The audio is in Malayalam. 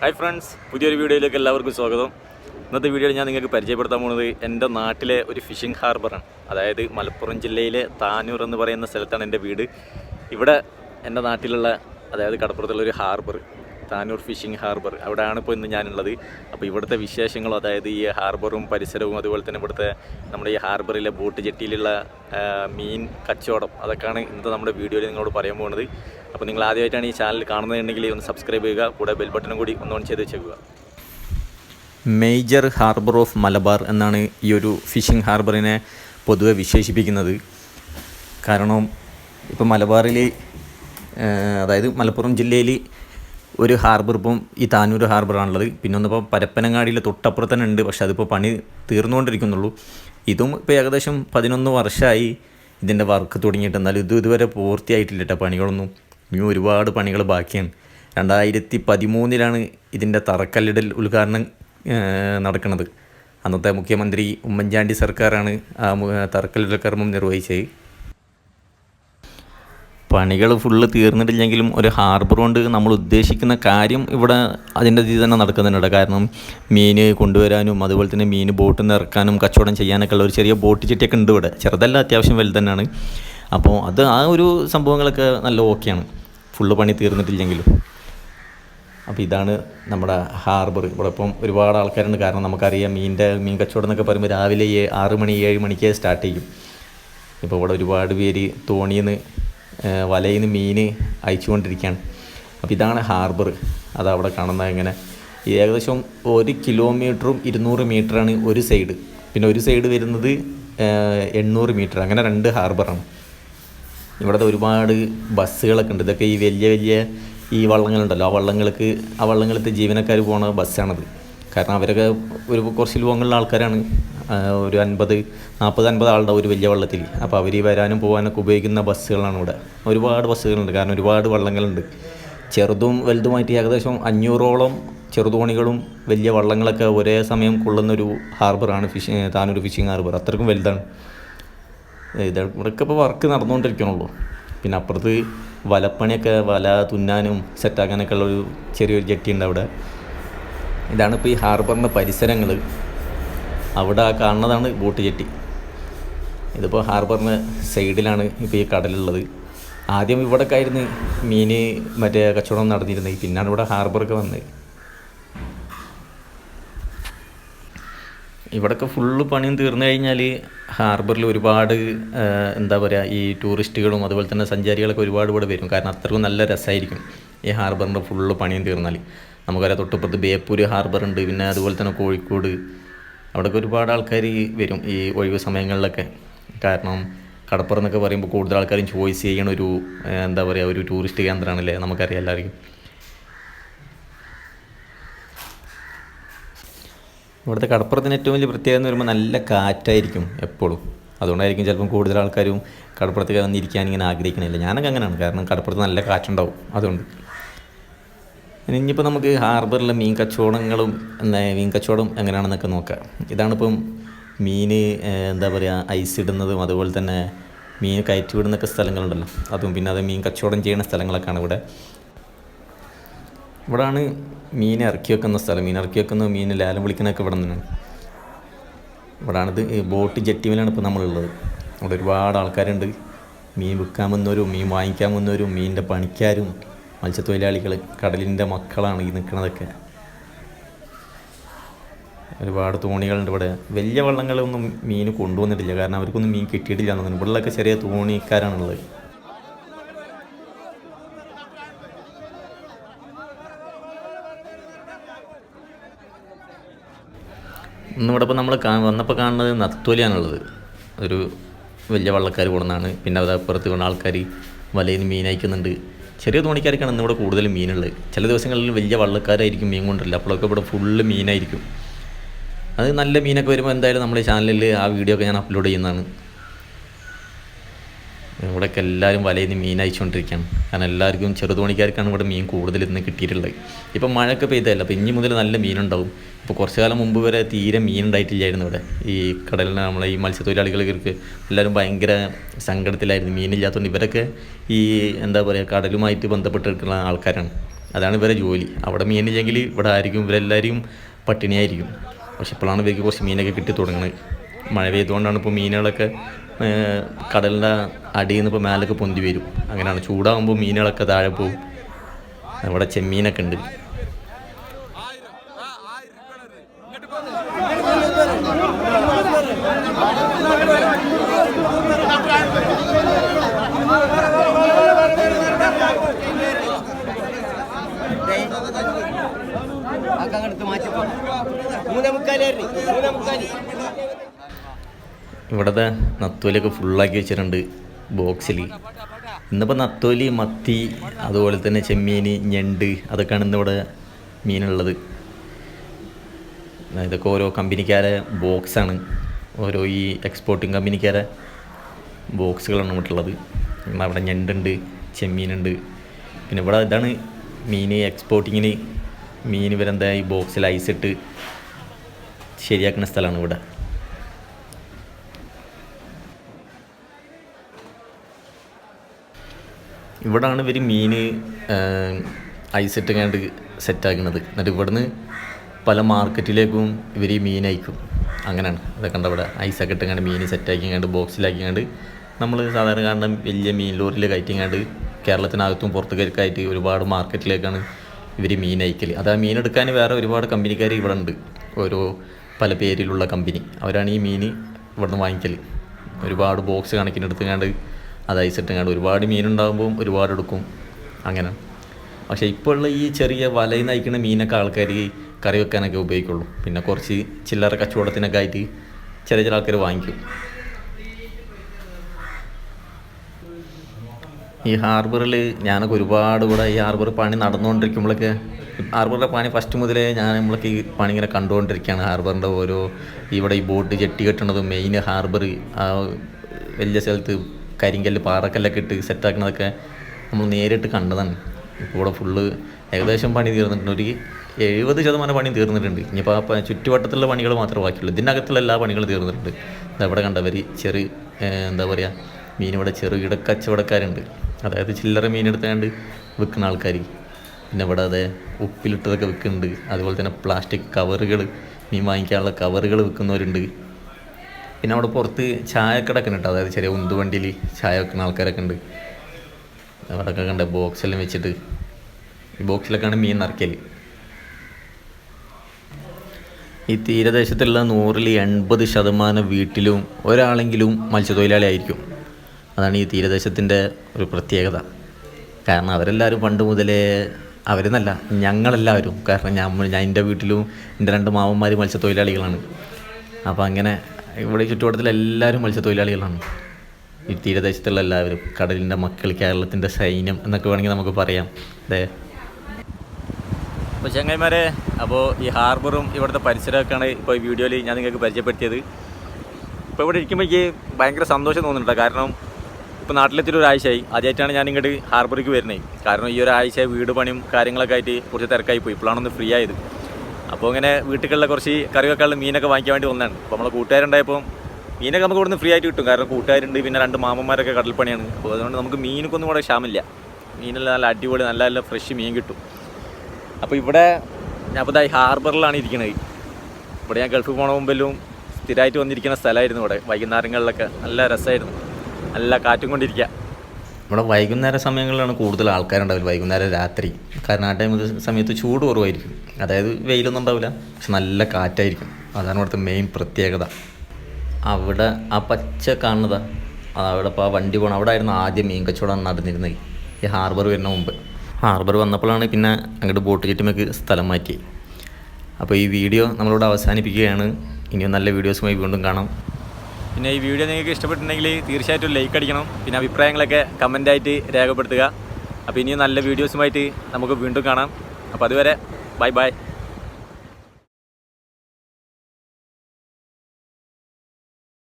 ഹായ് ഫ്രണ്ട്സ് പുതിയൊരു വീഡിയോയിലേക്ക് എല്ലാവർക്കും സ്വാഗതം. ഇന്നത്തെ വീഡിയോയിൽ ഞാൻ നിങ്ങൾക്ക് പരിചയപ്പെടുത്താൻ പോകുന്നത് എന്റെ നാട്ടിലെ ഒരു ഫിഷിംഗ് ഹാർബറാണ് അതായത് മലപ്പുറം ജില്ലയിലെ താനൂർ എന്ന് പറയുന്ന സ്ഥലത്താണ് എന്റെ വീട്. ഇവിടെ എന്റെ നാട്ടിലുള്ള അതായത് കടപ്പുറത്തുള്ള ഒരു ഹാർബർ താനൂർ ഫിഷിംഗ് ഹാർബർ. അവിടെയാണ് ഇപ്പോൾ ഇന്ന് ഞാനുള്ളത്. അപ്പോൾ ഇവിടുത്തെ വിശേഷങ്ങളും അതായത് ഈ ഹാർബറും പരിസരവും അതുപോലെ തന്നെ ഇവിടുത്തെ നമ്മുടെ ഈ ഹാർബറിലെ ബോട്ട് ജെട്ടിയിലുള്ള മീൻ കച്ചവടം അതൊക്കെയാണ് ഇന്നത്തെ നമ്മുടെ വീഡിയോയിൽ നിങ്ങളോട് പറയാൻ പോകുന്നത്. അപ്പോൾ നിങ്ങൾ ആദ്യമായിട്ടാണ് ഈ ചാനൽ കാണുന്നതെങ്കിൽ ഒന്ന് സബ്സ്ക്രൈബ് ചെയ്യുക കൂടെ ബെൽ ബട്ടണും കൂടി ഒന്ന് ഓൺ ചെയ്ത് വെച്ചേക്കുക. മേജർ ഹാർബർ ഓഫ് മലബാർ എന്നാണ് ഈ ഒരു ഫിഷിംഗ് ഹാർബറിനെ പൊതുവെ വിശേഷിപ്പിക്കുന്നത്. കാരണം ഇപ്പോൾ മലബാറിൽ അതായത് മലപ്പുറം ജില്ലയിൽ ഒരു ഹാർബർ ഇപ്പം ഈ താനൂർ ഹാർബറാണുള്ളത് പിന്നെ ഒന്നിപ്പോൾ പരപ്പനങ്ങാടിയിലെ തൊട്ടപ്പുറത്ത് തന്നെ ഉണ്ട്. പക്ഷെ അതിപ്പോൾ പണി തീർന്നുകൊണ്ടിരിക്കുന്നുള്ളൂ. ഇതും ഇപ്പോൾ ഏകദേശം പതിനൊന്ന് വർഷമായി ഇതിന്റെ വർക്ക് തുടങ്ങിയിട്ട്. എന്നാലും ഇത് ഇതുവരെ പൂർത്തിയായിട്ടില്ല കേട്ടോ പണികളൊന്നും. ഇനി ഒരുപാട് പണികൾ ബാക്കിയാണ്. രണ്ടായിരത്തി പതിമൂന്നിലാണ് ഇതിന്റെ തറക്കല്ലിടൽ ഉദ്ഘാടനം നടക്കുന്നത് അന്നത്തെ മുഖ്യമന്ത്രി ഉമ്മൻചാണ്ടി സർക്കാരാണ് ആ തറക്കല്ലിടൽ കർമ്മം നിർവഹിച്ചത്. പണികൾ ഫുള്ള് തീർന്നിട്ടില്ലെങ്കിലും ഒരു ഹാർബർ കൊണ്ട് നമ്മൾ ഉദ്ദേശിക്കുന്ന കാര്യം ഇവിടെ അതിന്റെ രീതി തന്നെ നടക്കുന്നുണ്ട്. കാരണം മീൻ കൊണ്ടുവരാനും അതുപോലെ തന്നെ മീൻ ബോട്ടിൽ നിന്ന് ഇറക്കാനും കച്ചവടം ചെയ്യാനൊക്കെ ഉള്ള ഒരു ചെറിയ ബോട്ട് ചിട്ടിയൊക്കെ ഉണ്ട് ഇവിടെ. ചെറുതല്ല അത്യാവശ്യം വലുത് തന്നെയാണ്. അപ്പോൾ അത് ആ ഒരു സംഭവങ്ങളൊക്കെ നല്ല ഓക്കെയാണ് ഫുള്ള് പണി തീർന്നിട്ടില്ലെങ്കിലും. അപ്പോൾ ഇതാണ് നമ്മുടെ ഹാർബർ ഇവിടെ ഇപ്പം ഒരുപാട് ആൾക്കാരുണ്ട്. കാരണം നമുക്കറിയാം മീനിന്റെ മീൻ കച്ചവടം എന്നൊക്കെ പറയുമ്പോൾ രാവിലെ ആറ് മണി ഏഴ് മണിക്ക് സ്റ്റാർട്ട് ചെയ്യും. ഇപ്പോൾ ഇവിടെ ഒരുപാട് പേര് തോണിയിൽ നിന്ന് വലയിൽ നിന്ന് മീൻ അയച്ചുകൊണ്ടിരിക്കുകയാണ്. അപ്പോൾ ഇതാണ് ഹാർബർ അത് അവിടെ കാണുന്നത് ഇങ്ങനെ ഏകദേശം ഒരു കിലോമീറ്ററും ഇരുന്നൂറ് മീറ്ററാണ് ഒരു സൈഡ്. പിന്നെ ഒരു സൈഡ് വരുന്നത് എണ്ണൂറ് മീറ്റർ. അങ്ങനെ രണ്ട് ഹാർബറാണ്. ഇവിടുത്തെ ഒരുപാട് ബസ്സുകളൊക്കെ ഉണ്ട്. ഇതൊക്കെ ഈ വലിയ വലിയ ഈ വള്ളങ്ങളുണ്ടല്ലോ. ആ വള്ളങ്ങൾക്ക് ആ വള്ളങ്ങളിലത്തെ ജീവനക്കാർ പോണ ബസ്സാണത്. കാരണം അവരൊക്കെ ഒരു കുറച്ച് ലോങ്ങുള്ള ആൾക്കാരാണ്. ഒരു അൻപത് നാൽപ്പത് അൻപത് ആളുടെ ഒരു വലിയ വള്ളത്തിൽ. അപ്പോൾ അവർ വരാനും പോകാനൊക്കെ ഉപയോഗിക്കുന്ന ബസ്സുകളാണ് ഇവിടെ. ഒരുപാട് ബസ്സുകളുണ്ട്. കാരണം ഒരുപാട് വള്ളങ്ങളുണ്ട്. ചെറുതും വലുതുമായിട്ട് ഏകദേശം അഞ്ഞൂറോളം ചെറുതോണികളും വലിയ വള്ളങ്ങളൊക്കെ ഒരേ സമയം കൊള്ളുന്നൊരു ഹാർബറാണ് ഫിഷിങ് താനൊരു ഫിഷിങ് ഹാർബർ. അത്രക്കും വലുതാണ്. ഇത് ഇവിടെയൊക്കെ ഇപ്പോൾ വർക്ക് നടന്നുകൊണ്ടിരിക്കണുള്ളൂ. പിന്നെ അപ്പുറത്ത് വലപ്പണിയൊക്കെ വല തുന്നാനും സെറ്റാക്കാനൊക്കെ ഉള്ളൊരു ചെറിയൊരു ജെട്ടി ഉണ്ട് അവിടെ. ഇതാണ് ഇപ്പോൾ ഈ ഹാർബറിന്റെ പരിസരങ്ങൾ അവിടെ ആ കാണുന്നതാണ് ബോട്ട് ജെട്ടി ഇതിപ്പോൾ ഹാർബറിന് സൈഡിലാണ് ഇപ്പോൾ ഈ കടലുള്ളത്. ആദ്യം ഇവിടെയൊക്കെ ആയിരുന്നു മീൻ മറ്റേ കച്ചവടം നടന്നിരുന്നത്. പിന്നാണ് ഇവിടെ ഹാർബറൊക്കെ വന്നത്. ഇവിടൊക്കെ ഫുള്ള് പണിയും തീർന്നു കഴിഞ്ഞാൽ ഹാർബറിൽ ഒരുപാട് എന്താ പറയുക ഈ ടൂറിസ്റ്റുകളും അതുപോലെ തന്നെ സഞ്ചാരികളൊക്കെ ഒരുപാട് ഇവിടെ വരും. കാരണം അത്രയും നല്ല രസമായിരിക്കും ഈ ഹാർബറിന്റെ ഫുള്ള് പണിയും തീർന്നാൽ നമുക്കറിയാം തൊട്ടുപ്പുറത്ത് ബേപ്പൂർ ഹാർബർ ഉണ്ട് പിന്നെ അതുപോലെ തന്നെ കോഴിക്കോട് അവിടെയൊക്കെ ഒരുപാട് ആൾക്കാർ വരും ഈ ഒഴിവ് സമയങ്ങളിലൊക്കെ. കാരണം കടപ്പുറം എന്നൊക്കെ പറയുമ്പോൾ കൂടുതൽ ആൾക്കാരും ചോയ്സ് ചെയ്യണ ഒരു എന്താ പറയുക ഒരു ടൂറിസ്റ്റ് കേന്ദ്രമാണല്ലേ നമുക്കറിയാം എല്ലാവർക്കും. ഇവിടുത്തെ കടപ്പുറത്തിന് ഏറ്റവും വലിയ പ്രത്യേകത എന്ന് പറയുമ്പോൾ നല്ല കാറ്റായിരിക്കും എപ്പോഴും. അതുകൊണ്ടായിരിക്കും ചിലപ്പം കൂടുതൽ ആൾക്കാരും കടപ്പുറത്തേക്ക് വന്നിരിക്കാൻ ഇങ്ങനെ ആഗ്രഹിക്കണില്ല. ഞാനൊക്കെ അങ്ങനെയാണ്. കാരണം കടപ്പുറത്ത് നല്ല കാറ്റുണ്ടാവും. അതുകൊണ്ട് ഇനിയിപ്പോൾ നമുക്ക് ഹാർബറിലെ മീൻ കച്ചവടങ്ങളും എന്താ മീൻ കച്ചവടം എങ്ങനെയാണെന്നൊക്കെ നോക്കാം. ഇതാണിപ്പം മീൻ എന്താ പറയുക ഐസ് ഇടുന്നതും അതുപോലെ തന്നെ മീൻ കയറ്റി വിടുന്നൊക്കെ സ്ഥലങ്ങളുണ്ടല്ലോ. അതും പിന്നെ അത് മീൻ കച്ചവടം ചെയ്യുന്ന സ്ഥലങ്ങളൊക്കെയാണ് ഇവിടെ. ഇവിടാണ് മീൻ ഇറക്കി വെക്കുന്ന സ്ഥലം. മീൻ ഇറക്കി വെക്കുന്ന മീൻ ലേലം വിളിക്കുന്നതൊക്കെ ഇവിടെ നിന്നാണ് ഇവിടാണിത് ബോട്ട് ജെട്ടിമിലാണ് ഇപ്പോൾ നമ്മളുള്ളത്. അവിടെ ഒരുപാട് ആൾക്കാരുണ്ട്. മീൻ വിൽക്കാൻ വന്നവരും മീൻ വാങ്ങിക്കാൻ വന്നവരും മീനിന്റെ പണിക്കാരും മത്സ്യത്തൊഴിലാളികൾ കടലിന്റെ മക്കളാണ് ഈ നിൽക്കുന്നതൊക്കെ ഒരുപാട് തോണികളുണ്ട് ഇവിടെ. വലിയ വള്ളങ്ങളൊന്നും മീൻ കൊണ്ടുവന്നിട്ടില്ല. കാരണം അവർക്കൊന്നും മീൻ കിട്ടിയിട്ടില്ല എന്ന് തോന്നുന്നു ഇവിടെയൊക്കെ ചെറിയ തോണിക്കാരാണുള്ളത്. ഇന്നിവിടെ ഇപ്പോൾ നമ്മൾ കാ വന്നപ്പോൾ കാണുന്നത് നത്തോലിയാണുള്ളത്. ഒരു വലിയ വള്ളക്കാർ പോകുന്നതാണ് പിന്നെ അത് അപ്പുറത്ത് കൊണ്ട് ആൾക്കാർ വലയിൽ മീൻ അയക്കുന്നുണ്ട്. ചെറിയ തോണിക്കാർക്കാണ് ഇന്നിവിടെ കൂടുതൽ മീനുള്ളത്. ചില ദിവസങ്ങളിൽ വലിയ വള്ളക്കാരായിരിക്കും മീൻ കൊണ്ടില്ല അപ്പോഴൊക്കെ ഇവിടെ ഫുള്ള് മീനായിരിക്കും. അത് നല്ല മീനൊക്കെ വരുമ്പോൾ എന്തായാലും നമ്മുടെ ചാനലിൽ ആ വീഡിയോ ഒക്കെ ഞാൻ അപ്ലോഡ് ചെയ്യുന്നതാണ്. ഇവിടെയൊക്കെ എല്ലാവരും വലയിൽ നിന്ന് മീൻ അയച്ചുകൊണ്ടിരിക്കുകയാണ് കാരണം എല്ലാവർക്കും ചെറുതോണിക്കാർക്കാണ് ഇവിടെ മീൻ കൂടുതൽ ഇന്ന് കിട്ടിയിട്ടുള്ളത്. ഇപ്പം മഴയൊക്കെ പെയ്തതല്ല അപ്പോൾ ഇനി മുതൽ നല്ല മീനുണ്ടാവും. ഇപ്പോൾ കുറച്ച് കാലം മുമ്പ് വരെ തീരെ മീൻ ഉണ്ടായിട്ടില്ലായിരുന്നു ഇവിടെ. ഈ കടലിന് നമ്മളെ ഈ മത്സ്യത്തൊഴിലാളികൾക്ക് എല്ലാവരും ഭയങ്കര സങ്കടത്തിലായിരുന്നു. മീനില്ലാത്തതുകൊണ്ട് ഇവരൊക്കെ ഈ എന്താ പറയുക കടലുമായിട്ട് ബന്ധപ്പെട്ടിട്ടുള്ള ആൾക്കാരാണ്. അതാണ് ഇവരെ ജോലി. അവിടെ മീനില്ലെങ്കിൽ ഇവിടെ ആയിരിക്കും. ഇവരെല്ലാവരും പട്ടിണിയായിരിക്കും. പക്ഷെ ഇപ്പോഴാണ് ഇവർക്ക് കുറച്ച് മീനൊക്കെ കിട്ടി തുടങ്ങുന്നത് മഴ പെയ്തുകൊണ്ടാണ് ഇപ്പോൾ മീനുകളൊക്കെ കടലിന്റെ അടിയിൽ നിന്ന് ഇപ്പോൾ മേലൊക്കെ പൊന്തി വരും. അങ്ങനെയാണ്. ചൂടാകുമ്പോൾ മീനുകളൊക്കെ താഴെ പോകും. അവിടെ ചെമ്മീനൊക്കെ ഉണ്ട്. അങ്ങടുത്ത് മാറ്റിപ്പോ മൂന്നേ മുക്കാലായിരുന്നു മൂന്നേ മുക്കാൽ. ഇവിടുത്തെ നത്തോലിയൊക്കെ ഫുള്ളാക്കി വെച്ചിട്ടുണ്ട് ബോക്സിൽ ഇന്നിപ്പോൾ നത്തോലി മത്തി അതുപോലെ തന്നെ ചെമ്മീൻ ഞണ്ട് അതൊക്കെയാണ് ഇന്നിവിടെ മീനുള്ളത് ഇതൊക്കെ ഓരോ കമ്പനിക്കാരെ ബോക്സാണ് ഓരോ ഈ എക്സ്പോർട്ടിങ് കമ്പനിക്കാരെ ബോക്സുകളാണ് ഇവിടെയുള്ളത് അവിടെ ഞണ്ടുണ്ട് ചെമ്മീനുണ്ട്. പിന്നെ ഇവിടെ ഇതാണ് മീൻ എക്സ്പോർട്ടിങ്ങിന് മീൻ വരെന്താ ഈ ബോക്സിൽ ഐസിട്ട് ശരിയാക്കുന്ന സ്ഥലമാണ് ഇവിടെ. ഇവിടാണ് ഇവർ മീൻ ഐസിട്ട് കണ്ട് സെറ്റാക്കുന്നത് എന്നിട്ട് ഇവിടുന്ന് പല മാർക്കറ്റിലേക്കും ഇവർ ഈ മീൻ അയക്കും. അങ്ങനെയാണ്. അതൊക്കെ കണ്ട ഇവിടെ? ഐസൊക്കെ ഇട്ടുകൊണ്ട് മീൻ സെറ്റാക്കി കണ്ട് ബോക്സിലാക്കിയാണ്ട് നമ്മൾ സാധാരണ കാണുന്ന വലിയ മീൻ ലോറിയിൽ കയറ്റിങ്ങാണ്ട് കേരളത്തിനകത്തും പുറത്തുകാർക്കായിട്ട് ഒരുപാട് മാർക്കറ്റിലേക്കാണ് ഇവർ മീൻ അയക്കൽ അത് ആ മീൻ എടുക്കാൻ വേറെ ഒരുപാട് കമ്പനിക്കാർ ഇവിടെ ഉണ്ട് ഓരോ പല പേരിലുള്ള കമ്പനി. അവരാണ് ഈ മീൻ ഇവിടുന്ന് വാങ്ങിക്കൽ ഒരുപാട് ബോക്സ് കണക്കിന് എടുത്തുകൊണ്ട് അത് ഐസിട്ടുങ്ങാണ്ട് ഒരുപാട് മീനുണ്ടാകുമ്പോൾ ഒരുപാട് എടുക്കും. അങ്ങനെ. പക്ഷേ ഇപ്പോൾ ഉള്ള ഈ ചെറിയ വലയിൽ നയിക്കുന്ന മീനൊക്കെ ആൾക്കാർ കറി വെക്കാനൊക്കെ ഉപയോഗിക്കുള്ളൂ. പിന്നെ കുറച്ച് ചില്ലറ കച്ചവടത്തിനൊക്കെ ആയിട്ട് ചില ചില ആൾക്കാർ വാങ്ങിക്കും. ഈ ഹാർബറിൽ ഞാനൊക്കെ ഒരുപാട് ഇവിടെ ഈ ഹാർബർ പണി നടന്നുകൊണ്ടിരിക്കുമ്പോഴൊക്കെ ഹാർബറിന്റെ പണി ഫസ്റ്റ് മുതലേ ഞാൻ നമ്മളൊക്കെ ഈ പണി ഇങ്ങനെ കണ്ടുകൊണ്ടിരിക്കുകയാണ് ഹാർബറിന്റെ ഓരോ ഇവിടെ ഈ ബോട്ട് ജെട്ടി കെട്ടണതും മെയിൻ ഹാർബർ ആ വലിയ സ്ഥലത്ത് കരിങ്കല്ല് പാറക്കല്ലൊക്കെ ഇട്ട് സെറ്റാക്കണതൊക്കെ നമ്മൾ നേരിട്ട് കണ്ടതാണ്. ഇപ്പോൾ ഇവിടെ ഫുള്ള് ഏകദേശം പണി തീർന്നിട്ടുണ്ട്. ഒരു എഴുപത് ശതമാനം പണി തീർന്നിട്ടുണ്ട്. ഇനിയിപ്പോൾ ആ ചുറ്റുവട്ടത്തുള്ള പണികൾ മാത്രമേ ബാക്കിയുള്ളൂ. ഇതിനകത്തുള്ള എല്ലാ പണികളും തീർന്നിട്ടുണ്ട്. ഇതവിടെ കണ്ടവർ ചെറിയ എന്താ പറയുക മീനിവിടെ ചെറുകിട കച്ചവടക്കാരുണ്ട്. അതായത് ചില്ലറ മീൻ എടുത്തുകൊണ്ട് വിൽക്കുന്ന ആൾക്കാർ പിന്നെ ഇവിടെ അതെ ഉപ്പിലിട്ടതൊക്കെ വിൽക്കുന്നുണ്ട്. അതുപോലെ തന്നെ പ്ലാസ്റ്റിക് കവറുകൾ മീൻ വാങ്ങിക്കാനുള്ള കവറുകൾ വിൽക്കുന്നവരുണ്ട്. പിന്നെ അവിടെ പുറത്ത് ചായക്കടയൊക്കെ കേട്ടോ അതായത് ചെറിയ ഉന്തുവണ്ടിയിൽ ചായ വെക്കുന്ന ആൾക്കാരൊക്കെ ഉണ്ട്. അവിടെയൊക്കെ കണ്ട ബോക്സെല്ലാം വെച്ചിട്ട് ഈ ബോക്സിലൊക്കെയാണ് മീൻ നിറയ്ക്കൽ ഈ തീരദേശത്തുള്ള നൂറിൽ എൺപത് ശതമാനം വീട്ടിലും ഒരാളെങ്കിലും മത്സ്യത്തൊഴിലാളി ആയിരിക്കും. അതാണ് ഈ തീരദേശത്തിന്റെ ഒരു പ്രത്യേകത. കാരണം അവരെല്ലാവരും പണ്ട് മുതലേ അവരെന്നല്ല ഞങ്ങളെല്ലാവരും. കാരണം ഞാൻ ഞാൻ എന്റെ വീട്ടിലും എന്റെ രണ്ട് മാവന്മാർ മത്സ്യത്തൊഴിലാളികളാണ്. അപ്പോൾ അങ്ങനെ ഇവിടെ ചുറ്റുപാടത്തിൽ എല്ലാവരും മത്സ്യത്തൊഴിലാളികളാണ് ഈ തീരദേശത്തുള്ള എല്ലാവരും കടലിന്റെ മക്കൾ കേരളത്തിന്റെ സൈന്യം എന്നൊക്കെ വേണമെങ്കിൽ നമുക്ക് പറയാം. അതെ അപ്പോൾ ചങ്ങന്മാരെ അപ്പോൾ ഈ ഹാർബറും ഇവിടുത്തെ പരിസരമൊക്കെയാണ് ഇപ്പോൾ ഈ വീഡിയോയിൽ ഞാൻ നിങ്ങൾക്ക് പരിചയപ്പെടുത്തിയത്. ഇപ്പോൾ ഇവിടെ ഇരിക്കുമ്പോൾ എനിക്ക് ഭയങ്കര സന്തോഷം തോന്നുന്നുണ്ട് കാരണം ഇപ്പോൾ നാട്ടിലെത്തിയൊരു ഒരാഴ്ചയായി ആദ്യമായിട്ടാണ് ഞാൻ ഇങ്ങോട്ട് ഹാർബറിലേക്ക് വരുന്നത്. കാരണം ഈ ഒരു ഒരാഴ്ച വീട് പണിയും കാര്യങ്ങളൊക്കെ ആയിട്ട് കുറച്ച് തിരക്കായി പോയി. ഇപ്പോഴാണ് ഒന്ന് ഫ്രീ ആയത്. അപ്പോൾ ഇങ്ങനെ വീട്ടിലുള്ള കുറച്ച് കറി വെക്കാനുള്ള മീനൊക്കെ വാങ്ങിക്കാൻ വേണ്ടി വന്നതാണ്. അപ്പോൾ നമ്മളെ കൂട്ടുകാരുണ്ടായപ്പോൾ മീനൊക്കെ നമുക്ക് ഇവിടുന്ന് ഫ്രീ ആയിട്ട് കിട്ടും. കാരണം കൂട്ടുകാരുണ്ട് പിന്നെ രണ്ട് മാമന്മാരൊക്കെ കടൽ പണിയാണ് അപ്പോൾ അതുകൊണ്ട് നമുക്ക് മീനൊക്കെ ഒന്നും കൂടെ ക്ഷാമില്ല. മീനെല്ലാം നല്ല അടിപൊളി നല്ല നല്ല ഫ്രഷ് മീൻ കിട്ടും. അപ്പോൾ ഇവിടെ ഞാൻ ഇപ്പോൾ ഈ ഹാർബറിലാണ് ഇരിക്കുന്നത് ഇവിടെ ഞാൻ ഗൾഫ് പോണ മുമ്പിലും സ്ഥിരമായിട്ട് വന്നിരിക്കുന്ന സ്ഥലമായിരുന്നു ഇവിടെ. വൈകുന്നേരങ്ങളിലൊക്കെ നല്ല രസമായിരുന്നു. നല്ല കാറ്റും കൊണ്ടിരിക്കുക. ഇവിടെ വൈകുന്നേര സമയങ്ങളിലാണ് കൂടുതൽ ആൾക്കാരുണ്ടാവില്ല വൈകുന്നേരം രാത്രി. കാരണം ആ ടൈം സമയത്ത് ചൂട് കുറവായിരിക്കും. അതായത് വെയിലൊന്നും ഉണ്ടാവില്ല. പക്ഷെ നല്ല കാറ്റായിരിക്കും. അതാണ് ഇവിടുത്തെ മെയിൻ പ്രത്യേകത. അവിടെ ആ പച്ച കാണുന്നതാ അവിടെ ഇപ്പോൾ ആ വണ്ടി പോകണം അവിടെ ആയിരുന്നു ആദ്യം മീൻ കച്ചവടം നടന്നിരുന്നത്. ഈ ഹാർബർ വരുന്ന മുമ്പ്. ഹാർബർ വന്നപ്പോഴാണ് പിന്നെ അങ്ങോട്ട് ബോട്ട് ചുറ്റുമൊക്കെ സ്ഥലം മാറ്റി. അപ്പോൾ ഈ വീഡിയോ നമ്മളിവിടെ അവസാനിപ്പിക്കുകയാണ്. ഇനിയും നല്ല വീഡിയോസുമായി വീണ്ടും കാണാം. പിന്നെ ഈ വീഡിയോ നിങ്ങൾക്ക് ഇഷ്ടപ്പെട്ടിട്ടുണ്ടെങ്കിൽ തീർച്ചയായിട്ടും ലൈക്ക് അടിക്കണം. പിന്നെ അഭിപ്രായങ്ങളൊക്കെ കമന്റായിട്ട് രേഖപ്പെടുത്തുക. അപ്പോൾ ഇനിയും നല്ല വീഡിയോസുമായിട്ട് നമുക്ക് വീണ്ടും കാണാം. അപ്പോൾ അതുവരെ ബൈ ബൈ